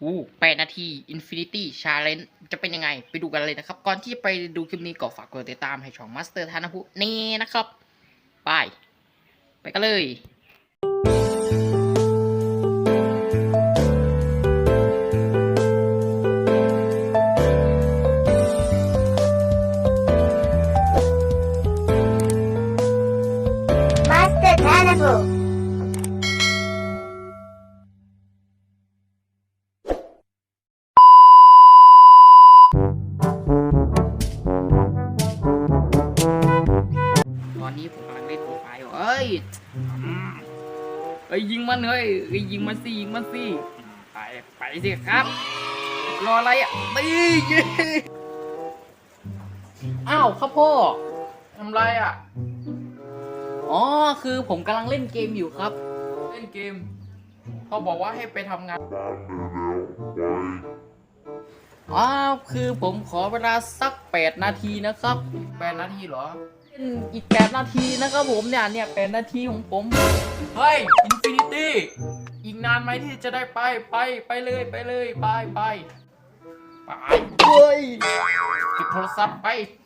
หูแปดนาที Infinity Challenge จะเป็นยังไง ไปดูกันเลยนะครับ ก่อนที่จะไปดูคลิปนี้ก็ฝากกดติดตามให้ช่อง Master ธนภูนี่นะครับ ไป ไปกันเลย Master Thanapu. ต เอ้ยอืมเอ้ยยิงมันเฮ้ยเอ้ยยิงมันสิยิงมันสิไปไปสิครับ รออะไรอะตีเย้อ้าวครับพ่อทำไรอะ อ๋อคือผมกำลังเล่นเกมอยู่ครับ เล่นเกมพ่อบอกว่าให้ไปทำงานอ๋อคือผมขอเวลาสักแปดนาทีนะครับแปดนาทีเหรอเล่น อีกแปดนาทีนะครับผมเนี่ยเนี่ยแปดนาทีของผม เฮ้ยอินฟินิตี้อีกนานไหมที่จะได้ไปไปไปเลยไปเลยไปไปไปเฮ้ยปิดโทรศัพท์ไปไป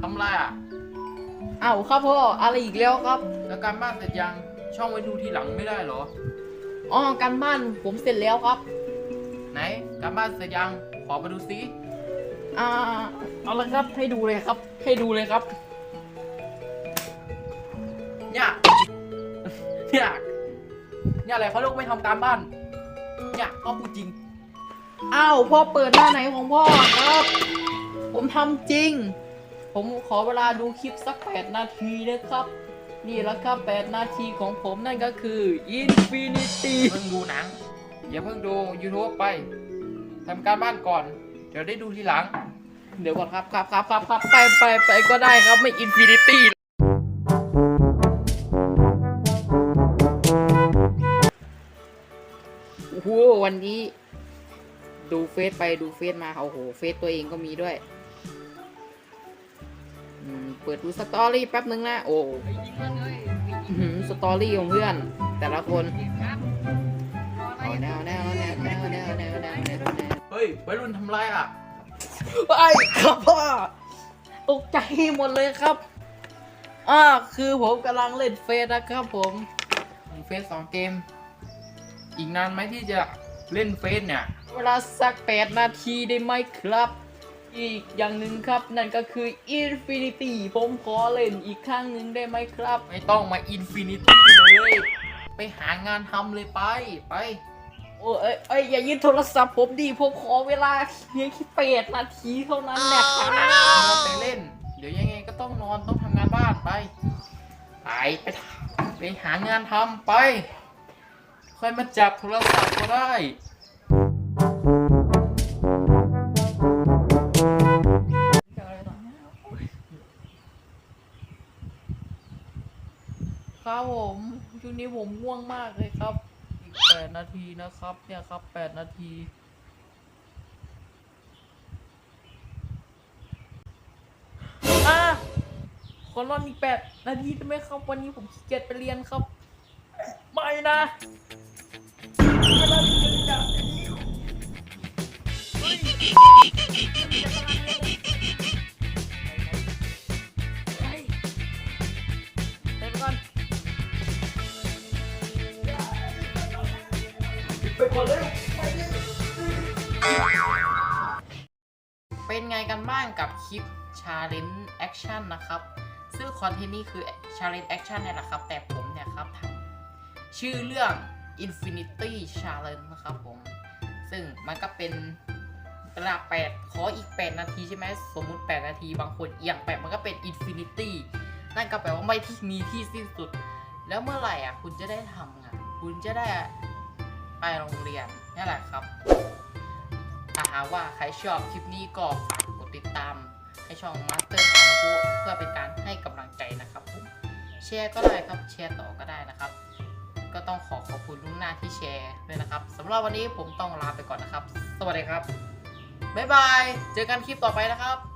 ทำไรอะ อ้าวครับพ่ออะไรอีกแล้วครับ แล้วการบ้านเสร็จยัง ช่องไว้ดูทีหลังไม่ได้เหรอ อ๋อการบ้านผมเสร็จแล้วครับ ไหนการบ้านเสร็จยัง ขอมาดูซิ อ่าเอาละครับให้ดูเลยครับ ให้ดูเลยครับเนี่ย เนี่ย เนี่ยอะไรเขาเรียกไม่ทำการบ้าน เนี่ยก็พูดจริง อ้าวพ่อเปิดหน้าไหนของพ่อครับ ผมทำจริง ผมขอเวลาดูคลิปสัก 8 นาทีนะครับ นี่แหละครับ 8 นาทีของผมนั่นก็คือ Infinity เพิ่งดูหนัง อย่าเพิ่งดู YouTube ไปทำการบ้านก่อน เดี๋ยวได้ดูทีหลัง เดี๋ยวก่อนครับครับครับครับครับไปไปไปก็ได้ครับไม่ Infinity โอ้โหวันนี้ ดูเฟซไปดูเฟซมาโอ้โหเฟซตัวเองก็มีด้วยอืม เปิดดูสตอรี่แป๊บนึงนะ โอ้อื้อหือสตอรี่ของเพื่อน แต่ละคนเอาแนวแนวแนวแนวแนวแนวแนวแนวแนวเฮ้ยวัยรุ่นทำไรอะไอ้ครับพ่อตกใจหมดเลยครับอ่าคือผมกำลังเล่นเฟซนะครับผมเฟซสองเกม อีกนานไหมที่จะเล่นเฟซเนี่ย เวลาสักแปดนาทีได้ไหมครับ อีกอย่างหนึ่งครับนั่นก็คือ Infinity ผมขอเล่นอีกครั้งหนึ่งได้ไหมครับ ไม่ต้องมา Infinity เลย ไปหางานทำเลยไปไป โอ้เอ้ยเอ้ยอย่ายึดโทรศัพท์ผมดิผมขอเวลาเพียงแค่แปดนาทีเท่านั้นแหละครับเราไปเล่น เดี๋ยวยังไงก็ต้องนอนต้องทำงานบ้านไป ไปไปทำไปหางานทำไป ค่อยมาจับโทรศัพท์ก็ได้ ครับผมช่วงนี้ผมง่วงมากเลยครับ อีกแปดนาทีนะครับ เนี่ยครับแปดนาทีอะขอรอนอีกแปดนาทีได้ไหมครับ วันนี้ผมขี้เกียจไปเรียนครับ ไม่นะ เป็นไงกันบ้างกับคลิป Challenge Action นะครับ ซึ่งคอนเทนต์นี้คือ Challenge Action เนี่ยแหละครับ แต่ผมเนี่ยครับทำชื่อเรื่อง Infinity Challenge นะครับผม ซึ่งมันก็เป็นเวลา8ขออีก 8 นาทีใช่ไหม สมมุติ 8 นาที บางคนเอียง8มันก็เป็น Infinity นั่นก็แปลว่าไม่ที่มีที่สิ้นสุด แล้วเมื่อไหร่อะ คุณจะได้ทำงาน คุณจะได้ ไปโรงเรียนนี่แหละครับถ้าหากว่าใครชอบคลิปนี้ก็ฝากกดติดตาม ให้ช่อง Master ฮานุกุเพื่อเป็นการให้กำลังใจนะครับผมแชร์ก็ได้ครับแชร์ต่อก็ได้นะครับ ก็ต้องขอขอบคุณลุงหน้าที่แชร์ด้วยนะครับสำหรับวันนี้ผมต้องลาไปก่อนนะครับ สวัสดีครับบ๊ายบาย เจอกันคลิปต่อไปนะครับ